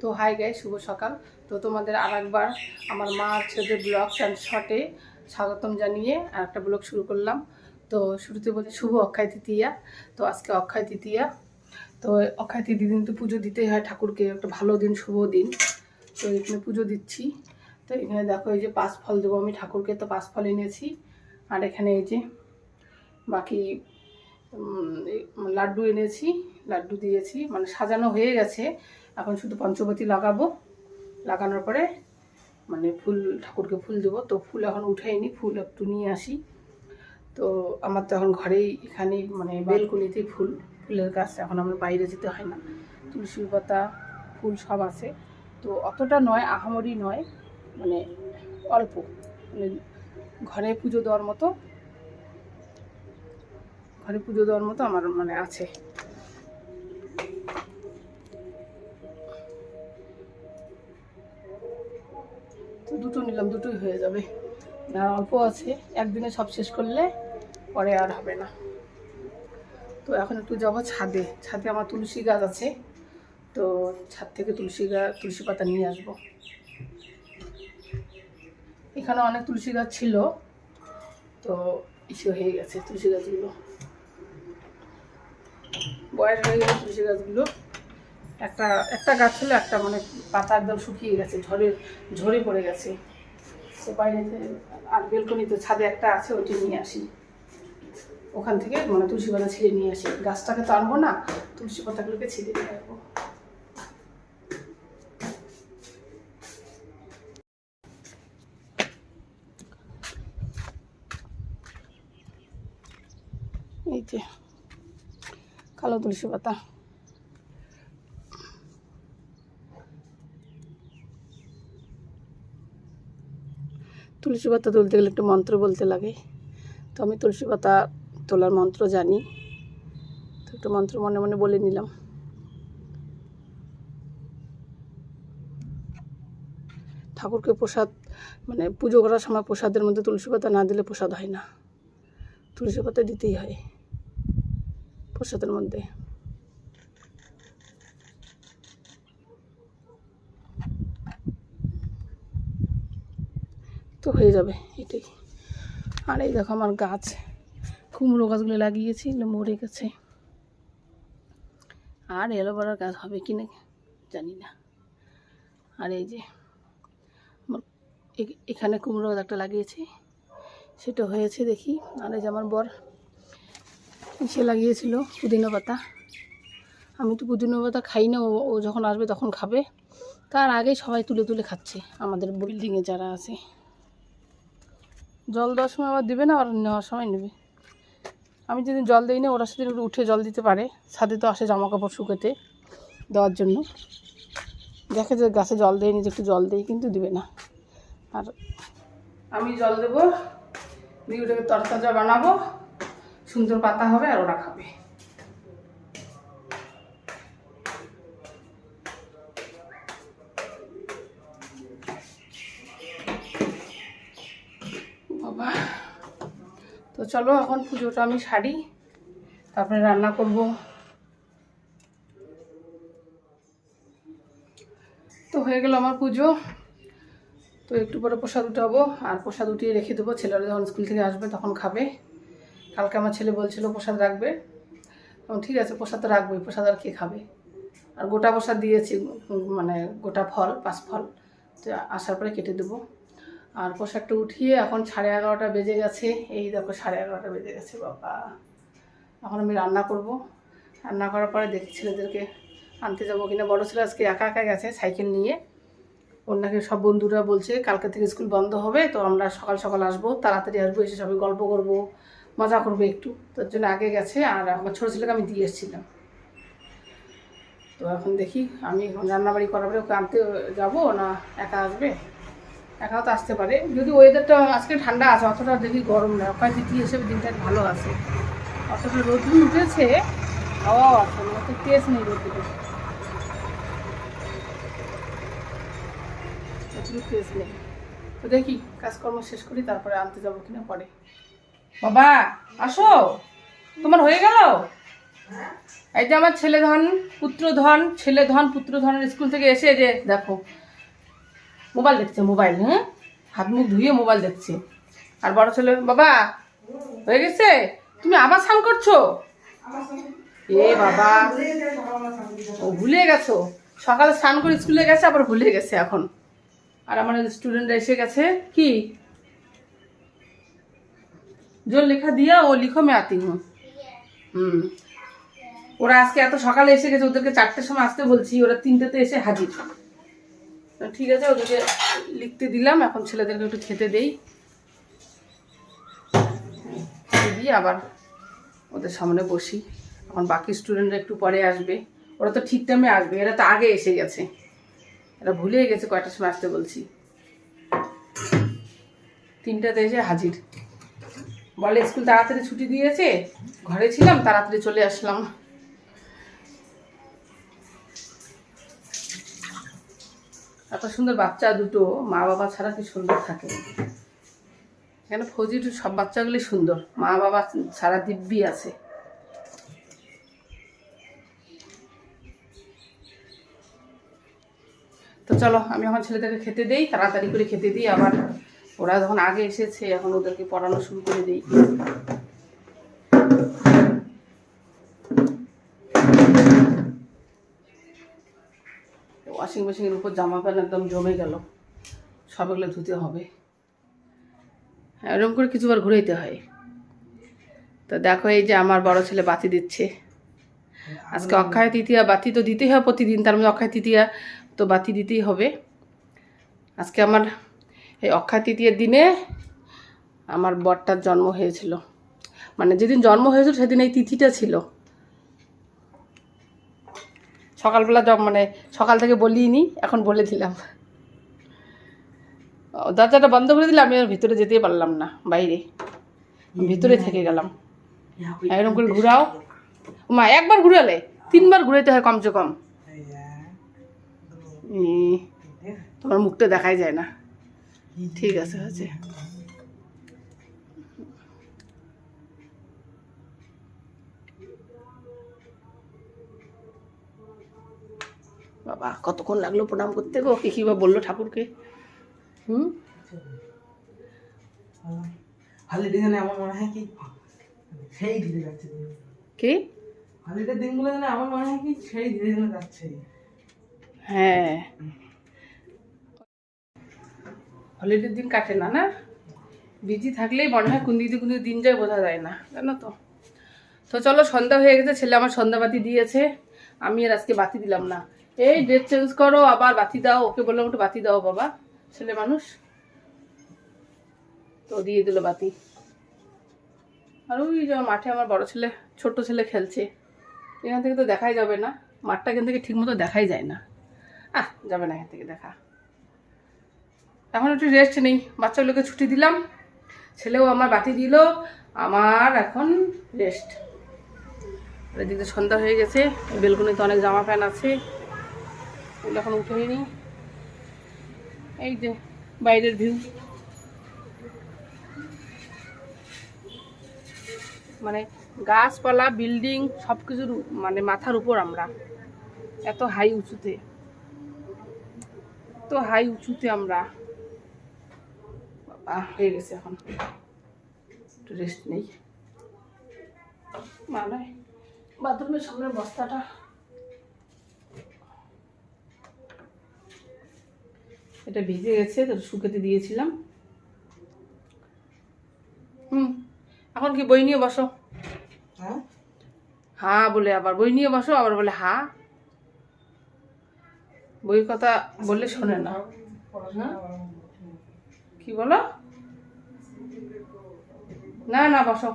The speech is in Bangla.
তো হাই গাই শুভ সকাল। তো তোমাদের আর একবার আমার মা ছেলেদের ব্লগ অ্যান্ড শর্টে স্বাগতম জানিয়ে আর একটা ব্লগ শুরু করলাম। তো শুরুতে বলছি শুভ অক্ষয় তৃতীয়া। তো আজকে অক্ষয় তৃতীয়া। তো অক্ষয় তৃতীয় দিন তো পুজো দিতেই হয় ঠাকুরকে, একটা ভালো দিন, শুভ দিন। তো এখানে পুজো দিচ্ছি। তো এখানে দেখো এই যে পাঁচ ফল দেবো আমি ঠাকুরকে, তো পাঁচ ফল এনেছি। আর এখানে এই যে বাকি লাড্ডু এনেছি, লাড্ডু দিয়েছি। মানে সাজানো হয়ে গেছে। এখন শুধু পঞ্চবতী লাগাবো। লাগানোর পরে মানে ফুল, ঠাকুরকে ফুল দেবো। তো ফুল এখন উঠাইনি, ফুল একটু নিয়ে আসি। তো আমার তো এখন ঘরেই এখানেই মানে বেলকনিতেই ফুল, ফুলের গাছ। এখন আমার বাইরে যেতে হয় না। তুলসী পাতা, ফুল সব আছে। তো অতটা নয়, আহামরি নয় মানে অল্প। মানে ঘরে পুজো দেওয়ার মতো, ঘরে পুজো দেওয়ার মতো আমার মানে আছে। দুটো নিলাম, দুটোই হয়ে যাবে। অল্প আছে। একদিনে সব শেষ করলে পরে আর হবে না। তো এখন একটু যাব ছাদে। ছাদে আমার তুলসী গাছ আছে। তো ছাদ থেকে তুলসী গাছ তুলসী পাতা নিয়ে আসব। এখানে অনেক তুলসী গাছ ছিল। তো ইসে হয়ে গেছে তুলসী গাছগুলো। বয়স হয়ে গেছে তুলসী গাছগুলো। একটা একটা গাছ ছিল একটা মানে পাতা একদম শুকিয়ে গেছে, ঝরে ঝরে পড়ে গেছে। তো বাইরেতে, আর বেলকনিতে ছাদে একটা আছে, ওইটি নিয়ে আসি। ওখান থেকে মানে তুলসী পাতা ছিঁড়ে নিয়ে আসি। গাছটাকে তো আনব না তুলসী পাতাগুলোকে ছিঁড়ে নিয়ে আসব। এই যে, কালো তুলসী পাতা তুলসী পাতা তুলতে গেলে একটু মন্ত্র বলতে লাগে। তো আমি তুলসী পাতা তোলার মন্ত্র জানি। তো একটু মন্ত্র মনে মনে বলে নিলাম। ঠাকুরকে প্রসাদ মানে পুজো করার সময় প্রসাদের মধ্যে তুলসী পাতা না দিলে প্রসাদ হয় না। তুলসী পাতা দিতেই হয় প্রসাদের মধ্যে। তো হয়ে যাবে, এটাই। আর এই দেখো আমার গাছ, কুমড়ো গাছগুলো লাগিয়েছি মরে গেছে। আর এলোভেরার গাছ হবে কি না জানি না। আর এই যে এখানে কুমড়ো গাছ একটা লাগিয়েছি, সেটা হয়েছে দেখি। আর এই যে আমার বর, সে লাগিয়েছিল পুদিনা পাতা। আমি তো পুদিনা পাতা খাই না, ও যখন আসবে তখন খাবে। তার আগেই সবাই তুলে তুলে খাচ্ছে, আমাদের বিল্ডিংয়ে যারা আছে। জল দেওয়ার সময় আবার দেবে না আর নেওয়ার সময় নেবে। আমি যেদিন জল দিই না ওরা সেদিন উঠে জল দিতে পারে। ছাদে তো আসে জামা কাপড় শুকোতে দেওয়ার জন্য। দেখে যে গাছে জল দেয়নি যে একটু জল দেয় কিন্তু দিবে না। আর আমি জল দেবো, দিয়ে ওটাকে তরতাজা বানাবো, সুন্দর পাতা হবে, আর ওরা খাবে বাবা তো চলো এখন পুজোটা আমি সারি, তারপরে রান্না করব। তো হয়ে গেল আমার পুজো। তো একটু পরে প্রসাদ উঠাবো, আর প্রসাদ উঠিয়ে রেখে দেবো। ছেলেরা যখন স্কুল থেকে আসবে তখন খাবে। কালকে আমার ছেলে বলছিল প্রসাদ রাখবে। ঠিক আছে, প্রসাদ তো রাখবোই, প্রসাদ আর কে খাবে? আর গোটা প্রসাদ দিয়েছি মানে গোটা ফল, পাঁচ ফল। তো আসার পরে কেটে দেবো। আর পোশাকটা উঠিয়ে এখন সাড়ে এগারোটা বেজে গেছে। এই দেখো সাড়ে এগারোটা বেজে গেছে, বাবা। এখন আমি রান্না করব। রান্না করার পরে দেখি ছেলেদেরকে আনতে যাব কিনা। বড়ো ছেলে আজকে একা একা গেছে সাইকেল নিয়ে। ওনাকে সব বন্ধুরা বলছে, কালকে থেকে স্কুল বন্ধ হবে, তো আমরা সকাল সকাল আসব, তাড়াতাড়ি আসব, এসে সবাই গল্প করব, মজা করব একটু। তার জন্য আগে গেছে, আর আমার ছোটো ছেলেকে আমি দিয়ে এসেছিলাম। তো এখন দেখি, আমি এখন রান্নাবাড়ি করার পরে ওকে আনতে যাব না একা আসবে? একাও তো আসতে পারে। যদি ওয়েদারটা আজকে ঠান্ডা আছে, অতটা দেখি গরম না। ওখানে তৃতীয় হিসেবে দিনটা ভালো আছে। অতটা রোদ্রু উঠেছে, হাওয়াও আছে মানে অত তেজ নেই রোদ্রু তেজ নেই। তো দেখি, কাজকর্ম শেষ করি, তারপরে আনতে যাব কিনা পরে। বাবা, আসো। তোমার হয়ে গেল? এই যে আমার ছেলে ধন পুত্র ধন ছেলে ধন পুত্র ধনের স্কুল থেকে এসে যে দেখো মোবাইল দেখছে, মোবাইল হ্যাঁ? হাত মুখ ধুয়ে মোবাইল দেখছে। আর বড় ছেলে, বাবা, হয়ে গেছে? তুমি আবার স্নান করছ? এ বাবা, ও ভুলে গেছো। সকালে স্নান করে স্কুলে গেছে, আবার ভুলে গেছে এখন। আর আমার স্টুডেন্টরা এসে গেছে, কি? জোর লেখা দিয়া ও লিখো মে আতি হুম। হুম। ওরা আজকে এত সকালে এসে গেছে, ওদেরকে চারটের সময় আসতে বলছি, ওরা তিনটেতে এসে হাজির। তো ঠিক আছে, ওদেরকে লিখতে দিলাম, এখন ছেলেদেরকে একটু খেতে দেই। খেতে দিয়ে আবার ওদের সামনে বসি। এখন বাকি স্টুডেন্টরা একটু পরে আসবে। ওরা তো ঠিক টাইমে আসবে, এরা তো আগে এসে গেছে। এরা ভুলে গেছে কয়টার সময় আসতে বলছি। তিনটাতে এসে হাজির। বলে স্কুল তাড়াতাড়ি ছুটি দিয়েছে, ঘরে ছিলাম, তাড়াতাড়ি চলে আসলাম। এত সুন্দর বাচ্চা দুটো মা বাবা ছাড়া কি সুন্দর থাকে? এখানে ফৌজির সব বাচ্চাগুলি সুন্দর। মা বাবা ছাড়া দিব্যি আছে। তো চলো, আমি এখন ছেলেদেরকে খেতে দিই, তাড়াতাড়ি করে খেতে দিই, আবার ওরা যখন আগে এসেছে, এখন ওদেরকে পড়ানো শুরু করে দিই। ওয়াশিং মেশিনের উপর জামা প্যান্ট একদম জমে গেল। সবগুলো ধুতে হবে। হ্যাঁ, এরকম করে কিছুবার ঘুরাইতে হয়। তো দেখো এই যে আমার বড় ছেলে বাতি দিচ্ছে। আজকে অক্ষয় তৃতীয়া বাতি তো দিতেই হয় প্রতিদিন তার মধ্যে অক্ষয় তৃতীয়া তো বাতি দিতেই হবে। আজকে আমার এই অক্ষয় তৃতীয়ার দিনে আমার বরটার জন্ম হয়েছিল। মানে যেদিন জন্ম হয়েছিল সেদিন এই তিথিটা ছিল। সকালবেলা মানে সকাল থেকে বলিনি, এখন বলে দিলাম। দরজাটা বন্ধ করে দিলে আমি আর ভিতরে যেতেই পারলাম না, বাইরে। ভিতরে থেকে গেলাম। এরকম করে ঘুরাও। মা একবার ঘুরালে, তিনবার ঘুরাইতে হয় কমসে কম। তোমার মুখটা দেখাই যায় না। ঠিক আছে, হয়েছে। বাবা কতক্ষণ লাগল প্রণাম করতে গো? কি কি বা বলল ঠাকুরকে? হুম? জানে আমার মনে হয় কি সেই ধীরে যাচ্ছে। কি? দিনগুলো জানে আমার মনে হয় কি সেই ধীরে ধীরে যাচ্ছে। হ্যাঁ। হলিডের দিন কাটে না না? বিজি থাকলেই মনে হয় কোন দিক কোন দিন যায় বোঝা যায় না জানো তো? তো চলো সন্ধ্যা হয়ে গেছে ছেলে আমার সন্ধ্যা বাতি দিয়েছে। আমি আর আজকে বাতি দিলাম না। এই ড্রেস চেঞ্জ করো, আবার বাতি দাও, ওকে বললাম একটু বাতি দাও বাবা, ছেলে মানুষ। তো দিয়ে দিল বাতি। আর ওই যে মাঠে আমার বড় ছেলে, ছোট ছেলে খেলছে। এখান থেকে তো দেখাই যাবে না, মাঠটা এখান থেকে ঠিক মতো দেখাই যায় না। আহ, যাবে না এখান থেকে দেখা। এখন একটু রেস্ট নেই বাচ্চাগুলোকে ছুটি দিলাম। ছেলেও আমার বাতি দিল, আমার এখন রেস্ট এদিকে সন্ধ্যা হয়ে গেছে, বেলকুনিতে অনেক জামা প্যান্ট আছে। এগুলো এখন উঠে নি এই যে বাইরের ভিউ। মানে গাছপালা, বিল্ডিং সব কিছুর মানে মাথার উপর আমরা। এত হাই উঁচুতে। এত হাই উঁচুতে আমরা। বাবা, হয়ে গেছে এখন। একটু রেস্ট নেই। মানে বাথরুমের সামনের বস্তাটা এটা ভিজে গেছে তো শুকাতে দিয়েছিলাম। হুম এখন কি বই নিয়ে বসো? হ্যাঁ? হা বলে আবার বই নিয়ে বসো আবার বলে হা। বই কথা বললে শোনে না। হ্যাঁ? কি বলো? না না বসো।